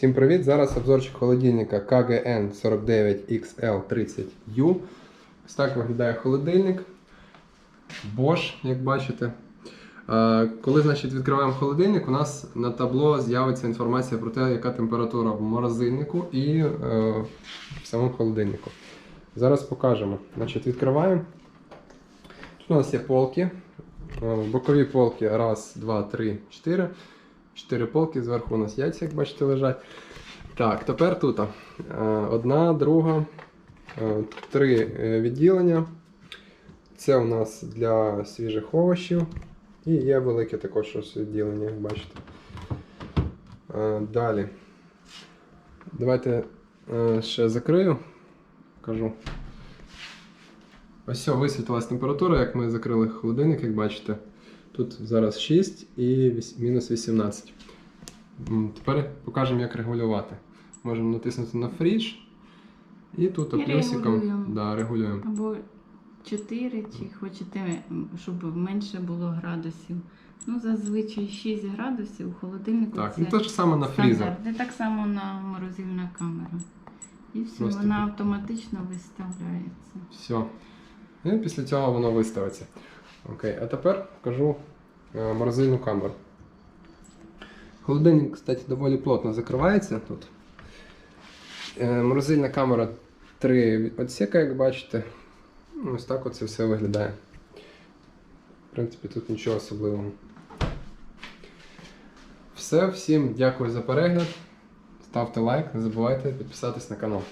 Всім привіт! Зараз обзорчик холодильника KGN 49XL30U. Ось так виглядає холодильник. Bosch, як бачите. Е, Коли значить, відкриваємо холодильник, у нас на табло з'явиться інформація про те, яка температура в морозильнику і е, в самому холодильнику. Зараз покажемо. Значить, відкриваємо. Тут у нас є полки. Е, Бокові полки. Раз, два, три, чотири. Чотири полки, зверху у нас яйця, як бачите, лежать. Так, тепер тут. е, Одна, друга, е, три е, відділення. Це у нас для свіжих овочів. І є велике також ось відділення, як бачите. Далі. Давайте ще закрию. Кажу. Ось все, висвітлилась температура, як ми закрили холодильник, як бачите. Тут зараз 6 і мінус 18. Тепер покажемо, як регулювати. Можемо натиснути на фріж. І тут І плюсиком регулюємо. да, регулюємо. Або 4, чи хочете, щоб менше було градусів. Ну, зазвичай 6 градусів у холодильнику. Так, це ну те ж саме на фрізер. І так само на морозильна камера. І все, Просто вона автоматично виставляється. Все. І після цього воно виставиться. Окей, а тепер покажу е, морозильну камеру. Холодильник, кстати, доволі плотно закривається тут. Е, Морозильна камера 3 відсіка, як бачите. Ну, Ось так оце все виглядає. В принципі, тут нічого особливого. Все, всім дякую за перегляд. Ставте лайк, не забувайте підписатись на канал.